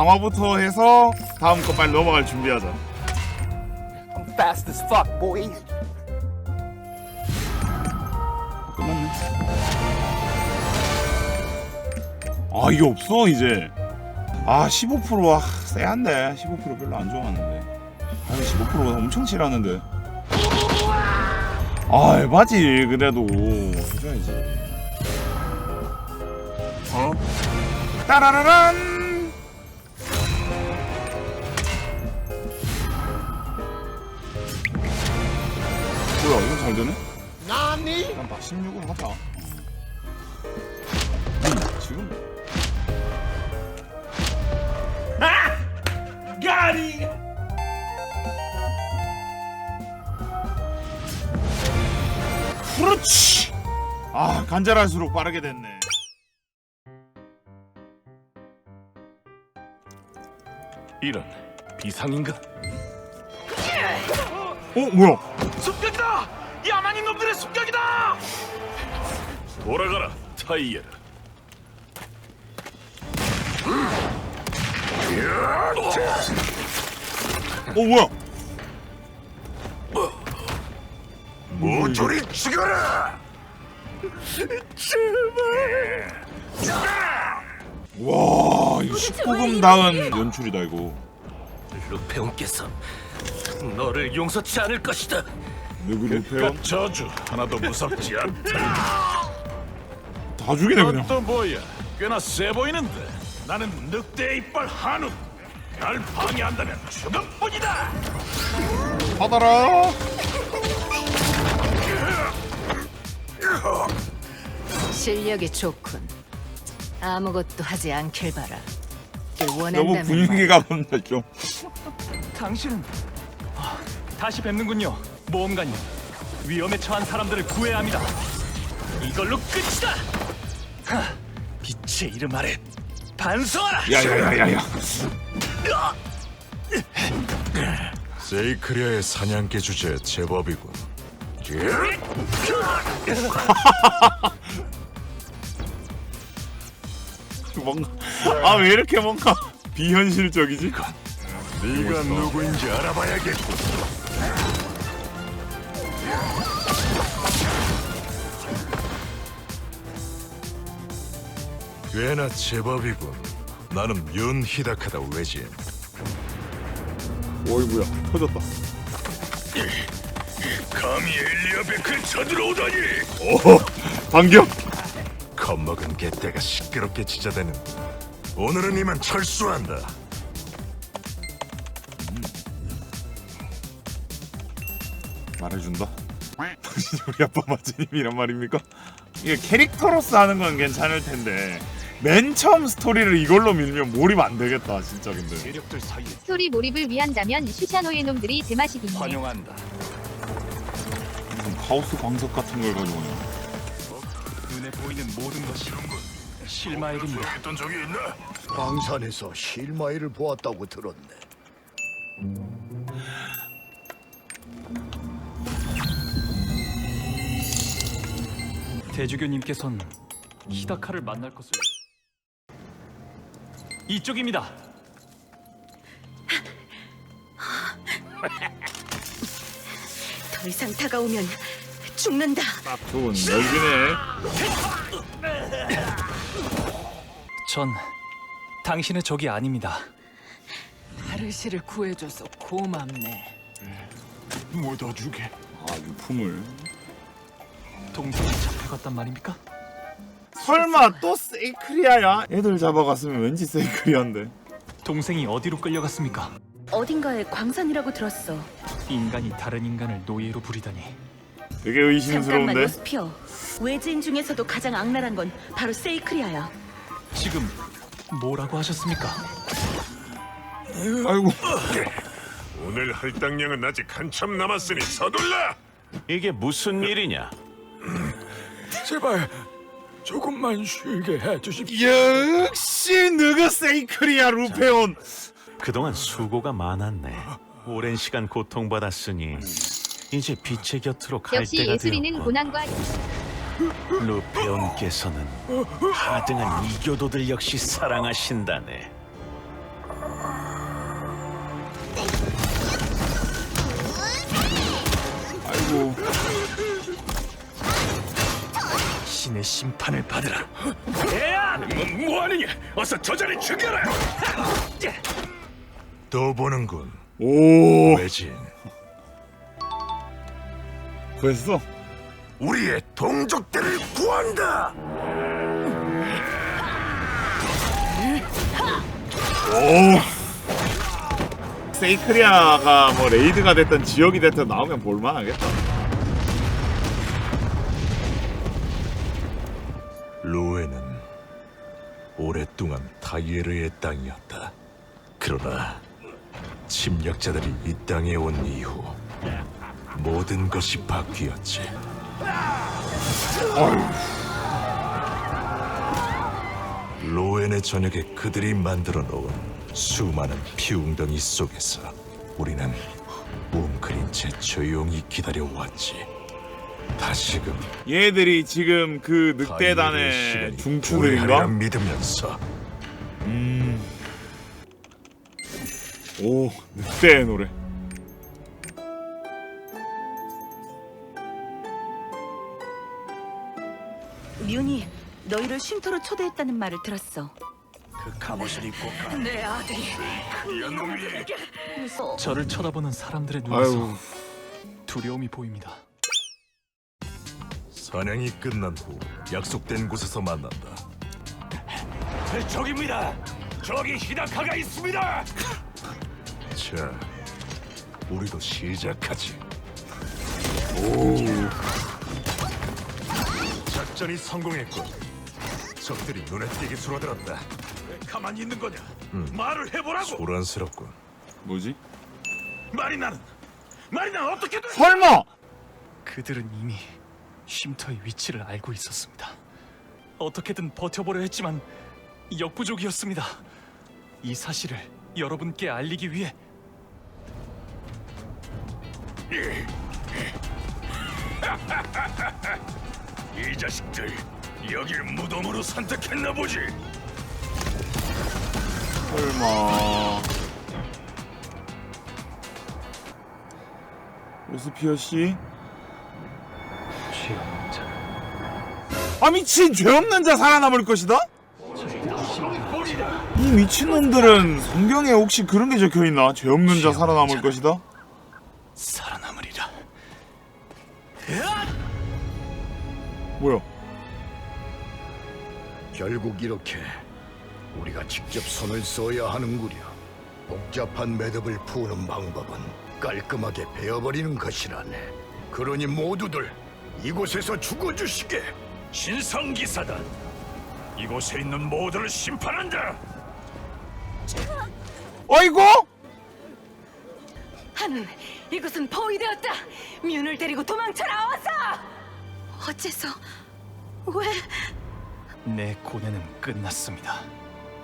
강화부터 해서 다음 거 빨리 넘어갈 준비하자. I'm fast as fuck, boy. 끝났네. 아 이게 없어 이제. 아 15%와 쎄한데 15% 별로 안 좋아하는데. 아니 15%가 엄청 싫어하는데. 아 에바지 그래도 해줘야지. 어? 따라라란. 뭐야 이건 잘 되네? Nani? 일단 나 16을 하자. 음, 지금 Gotti! 그렇지. 아 간절할수록 빠르게 됐네. 이런 비상인가? 어 뭐야? 습격이다! 야만인 놈들의 습격이다! 돌아가라, 타이에르. 어 뭐야? 모조리 죽여라! 와 이거 19금 다운 연출이다 이거. 루페온께서 너를 용서치 않을 것이다. 누구 루페온? 저주 하나도 무섭지 않다. 다 죽이네 그냥. 또 뭐야? 꽤나 세 보이는데. 나는 늑대 이빨 한우. 날 방해한다면 죽음뿐이다. 받아라. 실력이 좋군. 아무것도 하지 않길 바라. 길 너무 원한다면 분위기가 뭔데 좀. 당신은 아, 다시 뵙는군요. 모험가님. 위험에 처한 사람들을 구해야 합니다. 이걸로 끝이다. 하, 빛의 이름 아래 반성하라. 야야야야야. 세이크리아의 사냥개 주제 제법이군. 뭔가 아 왜 이렇게 뭔가 비현실적이지? 네가 누구인지 알아봐야겠군. 꽤나 제법이군. 나는 윤 히다카다 외진. 어이구야 터졌다. 감히 엘리아 베크를 쳐들어오다니. 오 반격. 겁먹은 개떼가 시끄럽게 짖어대는. 오늘은 이만 철수한다. 말해준다. 우리 아빠 마지님이란 말입니까? 이게 캐릭터로서 하는 건 괜찮을 텐데 맨 처음 스토리를 이걸로 밀면 몰입 안 되겠다 진짜 근데. 세력들 사이에 스토리 몰입을 위한다면 슈샤노의 놈들이 제맛이겠네. 환영한다. 무슨 카오스 광석 같은 걸 가지고 오냐. 눈에 보이는 모든 것이 실마일입니다. 했던 적이 있나? 광산에서 실마리를 보았다고 들었네. 대주교님께선 히다카를 만날 것을 이쪽입니다. 더 이상 다가오면 죽는다. 딱 좋은 열기네. 전 당신의 적이 아닙니다. 아르시를 구해줘서 고맙네. 묻어주게. 아 유품을. 동생이 잡혀갔단 말입니까? 설마 또 세이크리아야? 애들 잡아갔으면 왠지 세이크리아인데. 동생이 어디로 끌려갔습니까? 어딘가에 광산이라고 들었어. 인간이 다른 인간을 노예로 부리다니. 되게 의심스러운데. 스피어. 외지인 중에서도 가장 악랄한 건 바로 세이크리아야. 지금 뭐라고 하셨습니까? 아이고. 오늘 할당량은 아직 한참 남았으니 서둘러. 이게 무슨 일이냐? 제발 조금만 쉬게 해주십시오. 역시 너가 세이크리아 루페온. 그동안 수고가 많았네. 오랜 시간 고통받았으니 이제 빛의 곁으로 갈 역시 때가 예술인은 고난과 루페온께서는 하등한 이교도들 역시 사랑하신다네. 아이고 신의 심판을 받으라. 뭐, 뭐하느냐? 어서 저자를 죽여라. 또 보는군. 오! 외진. 구했어? 우리의 동족들을 구한다! 오! 세이크리아가 뭐 레이드가 됐든 지역이 됐든 나오면 볼만하겠다 오랫동안 타이에르의 땅이었다. 그러나 침략자들이 이 땅에 온 이후 모든 것이 바뀌었지. 로엔의 저녁에 그들이 만들어 놓은 수많은 피웅덩이 속에서 우리는 웅크린 채 조용히 기다려왔지. 다시금 얘들이 지금 그 늑대단의 중추들인가? 믿으면서 오 늑대의 노래 뮤니 너희를 쉼터로 초대했다는 말을 들었어. 그 갑옷을 입고 가. 내 아들이 무서워. 저를 쳐다보는 사람들의 눈에서 아유 두려움이 보입니다. 사냥이 끝난 후 약속된 곳에서 만난다. 저기입니다. 저기 히다카가 있습니다. 자, 우리도 시작하지. 작전이 성공했군. 적들이 눈에 띄게 줄어들었다. 왜 가만히 있는 거냐? 말을 해보라고. 소란스럽군. 뭐지? 마리나는 마리나 어떻게든 설마 그들은 이미 쉼터의 위치를 알고 있었습니다. 어떻게든 버텨보려 했지만 역부족이었습니다. 이 사실을 여러분께 알리기 위해 이 자식들 여길 무덤으로 선택했나 보지. 설마 오스피어 씨? 아 미친 죄 없는 자 살아남을 것이다? 이 미친놈들은 성경에 혹시 그런 게 적혀 있나? 죄 없는 자 살아남을 것이다? 살아남으리라. 뭐야? 결국 이렇게 우리가 직접 손을 써야 하는구려. 복잡한 매듭을 푸는 방법은 깔끔하게 베어버리는 것이라네. 그러니 모두들 이곳에서 죽어주시게. 신성기사단 이곳에 있는 모두를 심판한다. 어이구! 한 이것은 포위되었다. 뮤를 데리고 도망쳐라 어서. 어째서 왜? 내 고뇌는 끝났습니다.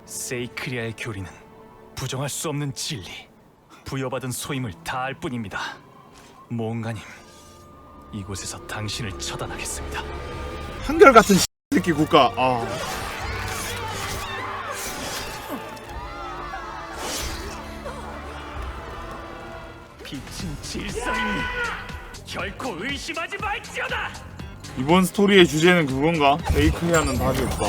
세이크리아의 교리는 부정할 수 없는 진리, 부여받은 소임을 다할 뿐입니다. 몽가님, 이곳에서 당신을 처단하겠습니다. 한결같은 새끼 국가. 아. 빛은 질서이니 결코 의심하지 말지어다. 이번 스토리의 주제는 그건가? 세이크리아는 답이 없다.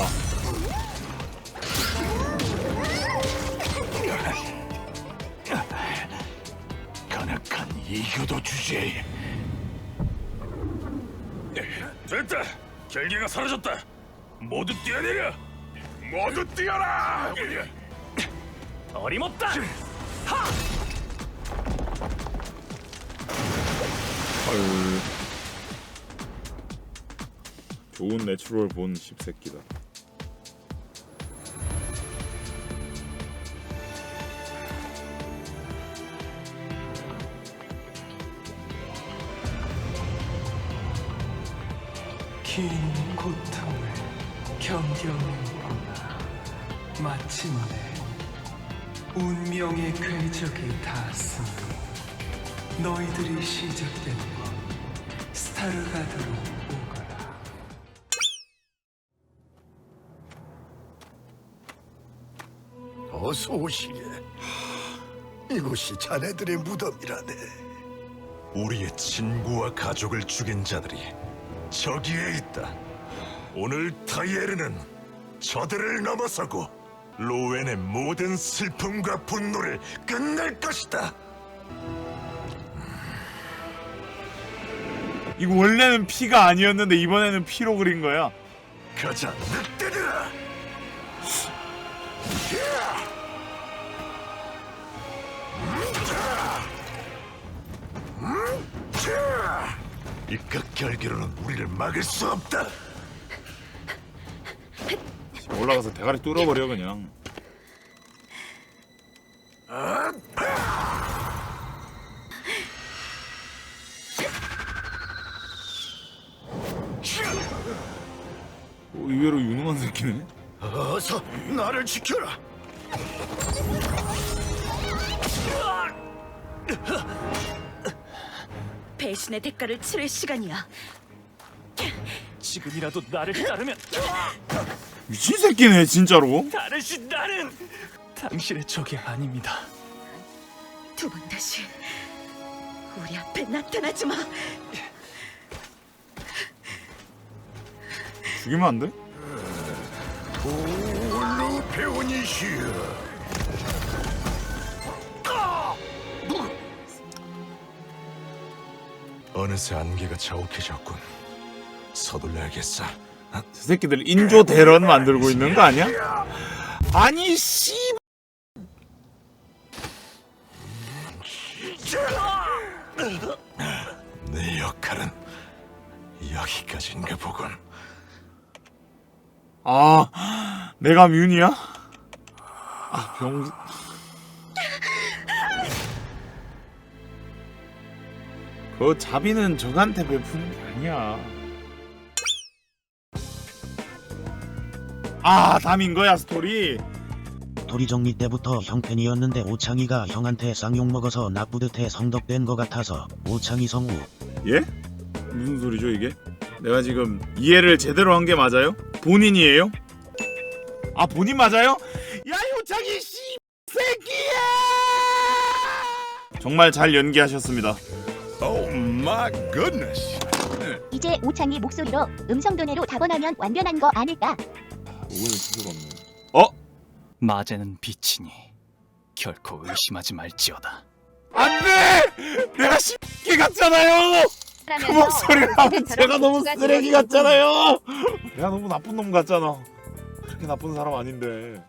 간악한 이교도 주제에 됐다 결계가 사라졌다 모두 뛰어내려 모두 뛰어라 어림없다. 헐. 좋은 내추럴 본 십새끼다. 긴 고통을 견뎌내구나. 마침내 운명의 궤적이 닿았으니 너희들이 시작된 건 스타르가드로 오거라. 어서 오시게. 이곳이 자네들의 무덤이라네. 우리의 친구와 가족을 죽인 자들이 저기에 있다. 오늘 타이에르는 저들을 넘어서고 로웬의 모든 슬픔과 분노를 끝낼 것이다. 이거 원래는 피가 아니었는데 이번에는 피로 그린 거야. 가자, 늑대들아! 이깟 결계로는 우리를 막을 수 없다. 올라가서 대가리 뚫어버려 그냥. 어, 의외로 유능한 새끼네. 어서 나를 지켜라. 배신의 대가를 치를 시간이야. 지금이라도 나를 따르면 미친 새끼네 진짜로. 다르신 나는 당신의 적이 아닙니다. 두 번 다시 우리 앞에 나타나지 마. 죽이면 안 돼? 올루 페오니시아. 어느새 안개가 자욱해졌군. 서둘러야겠어. 저 새끼들 인조 대런 만들고 있는 거 아니야? 아니 씨. 내 역할은 여기까지인가 보군. 아 내가 뮤니야? 아 병. 그 자비는 적한테 베푸는 게 아니야. 아 담인 거야 스토리. 도리 정리 때부터 형 팬이었는데 오창이가 형한테 쌍욕 먹어서 나쁘듯해 성덕된 것 같아서 오창이 성우 예? 무슨 소리죠 이게? 내가 지금 이해를 제대로 한 게 맞아요? 본인이에요? 아 본인 맞아요? 야 효창이 씨 새끼야! 정말 잘 연기하셨습니다. 굿네스. 이제 오창이 목소리로 음성 도내로 답원하면 완변한 거 아닐까? 오늘 없네. 마제는 빛이니 결코 의심하지 말지어다. 안 돼! 내가 씨끼 같잖아요. 그 목소리를 하면 제가 너무 쓰레기 같잖아요. 내가 너무 나쁜 놈 같잖아. 그렇게 나쁜 사람 아닌데.